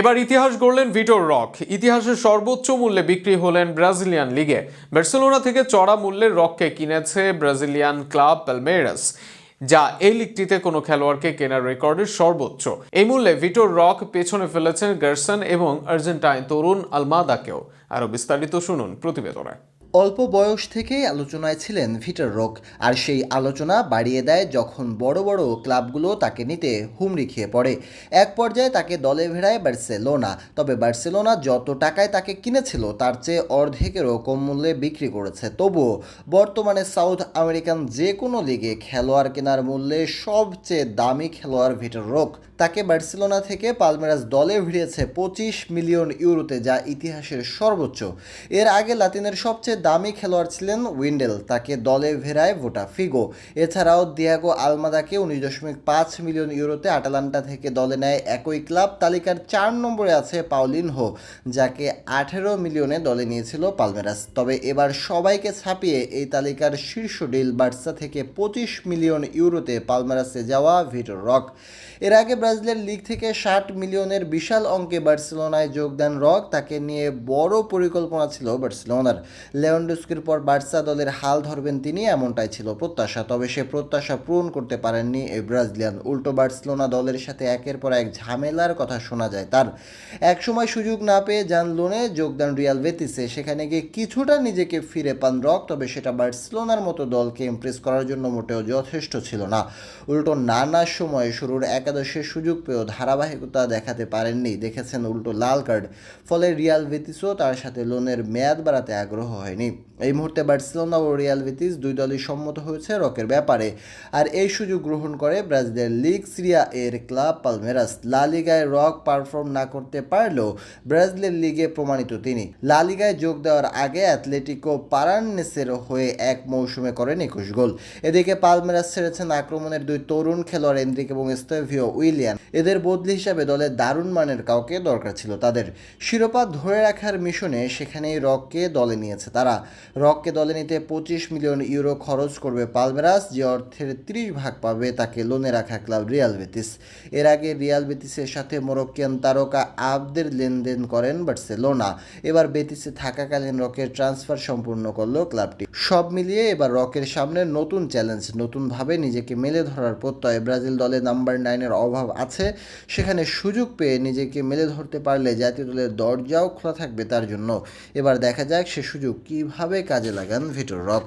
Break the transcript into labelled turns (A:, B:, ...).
A: এবার ইতিহাস গড়লেন ভিটোর রক। ইতিহাসের সর্বোচ্চ মূল্যে বিক্রি হলেন ব্রাজিলিয়ান লিগে। বার্সেলোনা থেকে চড়া মূল্যের রককে কিনেছে ব্রাজিলিয়ান ক্লাব পালমেরাস যা এই লিগটিতে কোনো খেলোয়াড়কে কেনার রেকর্ডের সর্বোচ্চ। এই মূল্যে ভিটোর রক পেছনে ফেলেছেন গার্সন এবং আর্জেন্টাইন তরুণ আলমাদাকেও। আরও বিস্তারিত শুনুন প্রতিবেদনে।
B: অল্প বয়স থেকেই আলোচনায় ছিলেন ভিটার রক আর সেই আলোচনা বাড়িয়ে দেয় যখন বড় বড় ক্লাবগুলো তাকে নিতে হুমড়ি খেয়ে পড়ে। এক পর্যায়ে তাকে দলে ভেড়ায় বার্সেলোনা, তবে বার্সেলোনা যত টাকায় তাকে কিনেছিল তার চেয়ে অর্ধেকেরও কম মূল্যে বিক্রি করেছে। তবুও বর্তমানে সাউথ আমেরিকান যে কোনো লিগে খেলোয়াড় কেনার মূল্যে সবচেয়ে দামি খেলোয়াড় ভিটার রক তাকে বার্সেলোনা থেকে পালমেরাস দলে ভিড়িয়েছে পঁচিশ মিলিয়ন ইউরোতে, যা ইতিহাসের সর্বোচ্চ। এর আগে লাতিনের সবচেয়ে দামি খেলোয়াড় ছিলেন উইন্ডেল, তাকে দলে ভেড়ায় ভোটা। ফিগো, এছাড়াও দিয়াগো আলমাদাকে উনিশ দশমিক পাঁচ মিলিয়ন ইউরোতে আটালান্টা থেকে দলে নেয় একই ক্লাব। তালিকার চার নম্বরে আছে পাউলিনহো যাকে আঠেরো মিলিয়নে দলে নিয়েছিল পালমেরাস। তবে এবার সবাইকে ছাপিয়ে এই তালিকার শীর্ষ ডিল বার্সা থেকে পঁচিশ মিলিয়ন ইউরোতে পালমেরাসে যাওয়া ভিটোর রক। এর আগে ব্রাজিলের লিগ থেকে ষাট মিলিয়নের বিশাল অঙ্কে বার্সেলোনায় যোগ দেন রক, তাকে নিয়ে বড় পরিকল্পনা ছিল বার্সেলোনার। লেওয়ান্ডস্কির পর বার্সা দলের হাল ধরবেন তিনি, এমনটাই ছিল প্রত্যাশা। তবে সে প্রত্যাশা পূরণ করতে পারেননি এই ব্রাজিলিয়ান। উল্টো বার্সেলোনা দলের সাথে একের পর এক ঝামেলার কথা শোনা যায় তার। একসময় সুযোগ না পেয়ে যান লোনে যোগদান রিয়াল বেতিসে। সেখানে গিয়ে কিছুটা নিজেকে ফিরে পান রক, তবে সেটা বার্সেলোনার মতো দলকে ইমপ্রেস করার জন্য মোটেও যথেষ্ট ছিল না। উল্টো নানা সময়ে শুরুর একাদশের সুযোগ পেয়েও ধারাবাহিকতা দেখাতে পারেননি, দেখেছেন উল্টো লাল কার্ড। ফলে রিয়াল বেতিসও তার সাথে লোনের মেয়াদ বাড়াতে আগ্রহ হয়নি। ini এই মুহূর্তে বার্সেলোনা ও রিয়াল বেতিস দুই দলই সম্মত হয়েছে রকের ব্যাপারে। আর এই সুযোগ গ্রহণ করে ব্রাজিলের লিগ সিরিয়া এর ক্লাব পালমেরাস। লা লিগায় রক পারফর্ম না করতে পারলেও ব্রাজিলের লিগে প্রমাণিত তিনি। লা লিগায় যোগ দেওয়ার আগে অ্যাথলেটিকো পারান্নেসের হয়ে এক মৌসুমে করেন একুশ গোল। এদিকে পালমেরাস ছেড়েছেন আক্রমণের দুই তরুণ খেলোয়াড় এন্দ্রিক এবং স্তেভিও উইলিয়ান। এদের বদলি হিসাবে দলের দারুণ মানের কাউকে দরকার ছিল তাদের। শিরোপা ধরে রাখার মিশনে সেখানেই রককে দলে নিয়েছে তারা। রককে দলে নিতে পঁচিশ মিলিয়ন ইউরো খরচ করবে পালমেরাস, যে অর্থের ত্রিশ ভাগ পাবে তাকে লোনে রাখা ক্লাব রিয়াল বেতিস। এর আগে রিয়াল বেতিসের সাথে মোরক্কিয়ান তারকা আবদের লেনদেন করেন বার্সেলোনা। এবার বেতিসে থাকাকালীন রকের ট্রান্সফার সম্পূর্ণ করল ক্লাবটি। সব মিলিয়ে এবার রকের সামনে নতুন চ্যালেঞ্জ, নতুনভাবে নিজেকে মেলে ধরার প্রত্যয়। ব্রাজিল দলে নাম্বার নাইনের অভাব আছে, সেখানে সুযোগ পেয়ে নিজেকে মেলে ধরতে পারলে জাতীয় দলের দরজাও খোলা থাকবে তার জন্য। এবার দেখা যাক সে সুযোগ কীভাবে কাজে লাগান ভিটোর রক